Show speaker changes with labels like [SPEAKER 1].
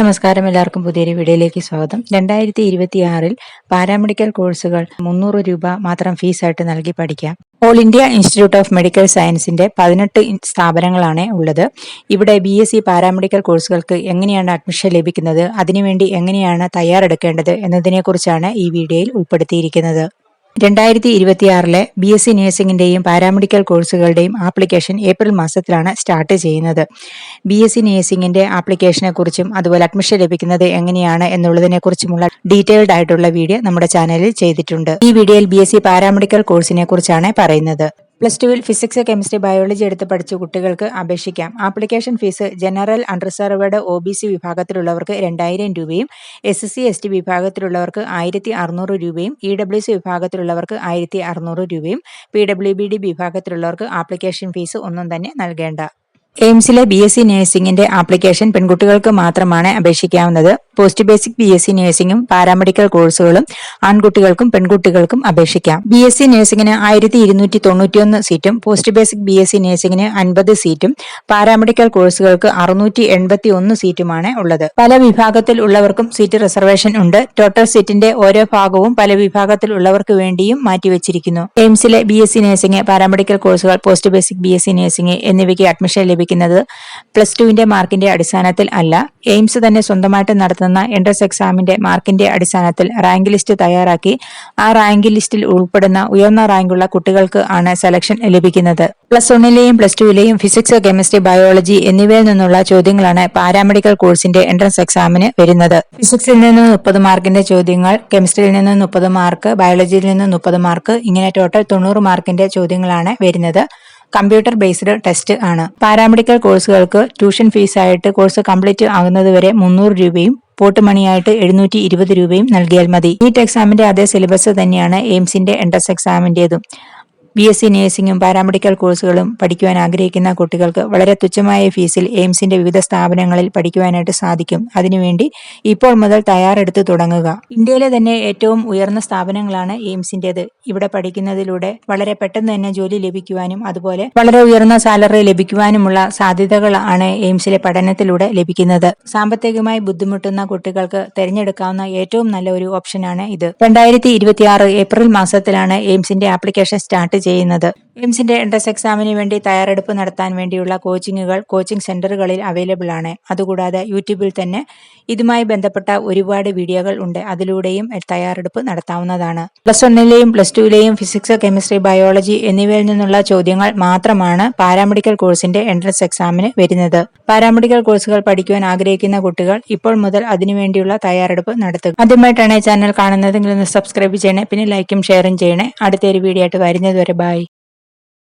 [SPEAKER 1] നമസ്കാരം. എല്ലാവർക്കും പുതിയൊരു വീഡിയോയിലേക്ക് സ്വാഗതം. രണ്ടായിരത്തി ഇരുപത്തി ആറിൽ പാരാമെഡിക്കൽ കോഴ്സുകൾ മുന്നൂറ് രൂപ മാത്രം ഫീസായിട്ട് നൽകി പഠിക്കാം. All India institute of medical സയൻസിന്റെ പതിനെട്ട് സ്ഥാപനങ്ങളാണ് ഉള്ളത്. ഇവിടെ ബി എസ് സി പാരാമെഡിക്കൽ കോഴ്സുകൾക്ക് എങ്ങനെയാണ് അഡ്മിഷൻ ലഭിക്കുന്നത് അതിനുവേണ്ടി എങ്ങനെയാണ് തയ്യാറെടുക്കേണ്ടത് എന്നതിനെക്കുറിച്ചാണ് ഈ വീഡിയോയിൽ ഉൾപ്പെടുത്തിയിരിക്കുന്നത്. രണ്ടായിരത്തി ഇരുപത്തിയാറിലെ ബി എസ് സി നഴ്സിംഗിന്റെയും പാരാമെഡിക്കൽ കോഴ്സുകളുടെയും ആപ്ലിക്കേഷൻ ഏപ്രിൽ മാസത്തിലാണ് സ്റ്റാർട്ട് ചെയ്യുന്നത്. ബി എസ് സി നഴ്സിംഗിന്റെ ആപ്ലിക്കേഷനെ കുറിച്ചും അതുപോലെ അഡ്മിഷൻ ലഭിക്കുന്നത് എങ്ങനെയാണ് എന്നുള്ളതിനെ കുറിച്ചുമുള്ള ഡീറ്റെയിൽഡ് ആയിട്ടുള്ള വീഡിയോ നമ്മുടെ ചാനലിൽ ചെയ്തിട്ടുണ്ട്. ഈ വീഡിയോയിൽ ബി എസ് സി പാരാമെഡിക്കൽ കോഴ്സിനെ കുറിച്ചാണ് പറയുന്നത്. പ്ലസ് ടുവിൽ ഫിസിക്സ് കെമിസ്ട്രി ബയോളജി എടുത്ത് പഠിച്ച കുട്ടികൾക്ക് അപേക്ഷിക്കാം. Application fees general unreserved O B C വിഭാഗത്തിലുള്ളവർക്ക് രണ്ടായിരം രൂപയും എസ് സി എസ് ടി വിഭാഗത്തിലുള്ളവർക്ക് ആയിരത്തി അറുന്നൂറ് രൂപയും ഇ ഡബ്ല്യു സി വിഭാഗത്തിലുള്ളവർക്ക് ആയിരത്തി അറുന്നൂറ് രൂപയും പി ഡബ്ല്യു ബി ഡി വിഭാഗത്തിലുള്ളവർക്ക് ആപ്ലിക്കേഷൻ ഫീസ് ഒന്നും തന്നെ നൽകേണ്ട. എയിംസിലെ ബി എസ് സി നഴ്സിംഗിന്റെ ആപ്ലിക്കേഷൻ പെൺകുട്ടികൾക്ക് മാത്രമാണ് അപേക്ഷിക്കാവുന്നത്. Post basic B S C നഴ്സിംഗും paramedical കോഴ്സുകളും ആൺകുട്ടികൾക്കും പെൺകുട്ടികൾക്കും അപേക്ഷിക്കാം. ബി എസ് സി നഴ്സിംഗിന് ആയിരത്തി ഇരുന്നൂറ്റി തൊണ്ണൂറ്റിയൊന്ന് സീറ്റും post basic B S C നഴ്സിംഗിന് അൻപത് സീറ്റും പാരാമെഡിക്കൽ കോഴ്സുകൾക്ക് അറുന്നൂറ്റി എൺപത്തി ഒന്ന് സീറ്റുമാണ് ഉള്ളത്. പല വിഭാഗത്തിൽ ഉള്ളവർക്കും സീറ്റ് റിസർവേഷൻ ഉണ്ട്. ടോട്ടൽ സീറ്റിന്റെ ഓരോ ഭാഗവും പല വിഭാഗത്തിൽ ഉള്ളവർക്ക് വേണ്ടിയും മാറ്റിവെച്ചിരിക്കുന്നു. എയിംസിലെ B S C nursing paramedical കോഴ്സുകൾ post basic B S C nursing എന്നിവയ്ക്ക് അഡ്മിഷൻ ലഭിക്കും ലഭിക്കുന്നത് പ്ലസ് ടുവിന്റെ മാർക്കിന്റെ അടിസ്ഥാനത്തിൽ അല്ല. എയിംസ് തന്നെ സ്വന്തമായിട്ട് നടത്തുന്ന എൻട്രൻസ് എക്സാമിന്റെ മാർക്കിന്റെ അടിസ്ഥാനത്തിൽ റാങ്ക് ലിസ്റ്റ് തയ്യാറാക്കി. ആ റാങ്ക് ലിസ്റ്റിൽ ഉൾപ്പെടുന്ന ഉയർന്ന റാങ്കുള്ള കുട്ടികൾക്ക് ആണ് സെലക്ഷൻ ലഭിക്കുന്നത്. പ്ലസ് വണ്ണിലെയും പ്ലസ് ടുവിലെയും ഫിസിക്സ് കെമിസ്ട്രി ബയോളജി എന്നിവയിൽ നിന്നുള്ള ചോദ്യങ്ങളാണ് പാരാമെഡിക്കൽ കോഴ്സിന്റെ എൻട്രൻസ് എക്സാമിന് വരുന്നത്. ഫിസിക്സിൽ നിന്ന് മുപ്പത് മാർക്കിന്റെ ചോദ്യങ്ങൾ കെമിസ്ട്രിയിൽ നിന്ന് മുപ്പത് മാർക്ക് ബയോളജിയിൽ നിന്ന് മുപ്പത് മാർക്ക് ഇങ്ങനെ ടോട്ടൽ തൊണ്ണൂറ് മാർക്കിന്റെ ചോദ്യങ്ങളാണ് വരുന്നത്. കമ്പ്യൂട്ടർ ബേസ്ഡ് ടെസ്റ്റ് ആണ്. പാരാമെഡിക്കൽ കോഴ്സുകൾക്ക് ട്യൂഷൻ ഫീസായിട്ട് കോഴ്സ് കംപ്ലീറ്റ് ആകുന്നതുവരെ മുന്നൂറ് രൂപയും പോട്ട് മണിയായിട്ട് എഴുന്നൂറ്റി ഇരുപത് രൂപയും നൽകിയാൽ മതി. നീറ്റ് എക്സാമിന്റെ അതേ സിലബസ് തന്നെയാണ് എയിംസിന്റെ എൻട്രൻസ് എക്സാമിന്റേതും ബി എസ് സി നഴ്സിംഗും പാരാമെഡിക്കൽ കോഴ്സുകളും പഠിക്കുവാൻ ആഗ്രഹിക്കുന്ന കുട്ടികൾക്ക് വളരെ തുച്ഛമായ ഫീസിൽ എയിംസിന്റെ വിവിധ സ്ഥാപനങ്ങളിൽ പഠിക്കുവാനായിട്ട് സാധിക്കും. അതിനുവേണ്ടി ഇപ്പോൾ മുതൽ തയ്യാറെടുത്ത് തുടങ്ങുക. ഇന്ത്യയിലെ തന്നെ ഏറ്റവും ഉയർന്ന സ്ഥാപനങ്ങളാണ് എയിംസിന്റേത്. ഇവിടെ പഠിക്കുന്നതിലൂടെ വളരെ പെട്ടെന്ന് തന്നെ ജോലി ലഭിക്കുവാനും അതുപോലെ വളരെ ഉയർന്ന സാലറി ലഭിക്കുവാനുമുള്ള സാധ്യതകളാണ് എയിംസിലെ പഠനത്തിലൂടെ ലഭിക്കുന്നത്. സാമ്പത്തികമായി ബുദ്ധിമുട്ടുന്ന കുട്ടികൾക്ക് തിരഞ്ഞെടുക്കാവുന്ന ഏറ്റവും നല്ല ഒരു ഓപ്ഷനാണ് ഇത്. രണ്ടായിരത്തി ഏപ്രിൽ മാസത്തിലാണ് എയിംസിന്റെ ആപ്ലിക്കേഷൻ സ്റ്റാർട്ട് ചെയ്യുന്നത്. എയിംസിന്റെ എൻട്രൻസ് എക്സാമിന് വേണ്ടി തയ്യാറെടുപ്പ് നടത്താൻ വേണ്ടിയുള്ള കോച്ചിങ്ങുകൾ കോച്ചിങ് സെന്ററുകളിൽ അവൈലബിൾ ആണ്. അതുകൂടാതെ യൂട്യൂബിൽ തന്നെ ഇതുമായി ബന്ധപ്പെട്ട ഒരുപാട് വീഡിയോകൾ ഉണ്ട്. അതിലൂടെയും തയ്യാറെടുപ്പ് നടത്താവുന്നതാണ്. പ്ലസ് വണ്ണിലെയും പ്ലസ് ടുവിലെയും ഫിസിക്സ് കെമിസ്ട്രി ബയോളജി എന്നിവയിൽ നിന്നുള്ള ചോദ്യങ്ങൾ മാത്രമാണ് പാരാമെഡിക്കൽ കോഴ്സിന്റെ എൻട്രൻസ് എക്സാമിന് വരുന്നത്. പാരാമെഡിക്കൽ കോഴ്സുകൾ പഠിക്കുവാൻ ആഗ്രഹിക്കുന്ന കുട്ടികൾ ഇപ്പോൾ മുതൽ അതിനുവേണ്ടിയുള്ള തയ്യാറെടുപ്പ് നടത്തുക. ആദ്യമായിട്ടാണ് ചാനൽ കാണുന്നതെങ്കിൽ ഒന്ന് സബ്സ്ക്രൈബ് ചെയ്യണേ പിന്നെ ലൈക്കും ഷെയറും ചെയ്യണേ. അടുത്തൊരു വീഡിയോ ആയിട്ട് വരുന്നത് വരെ ബൈ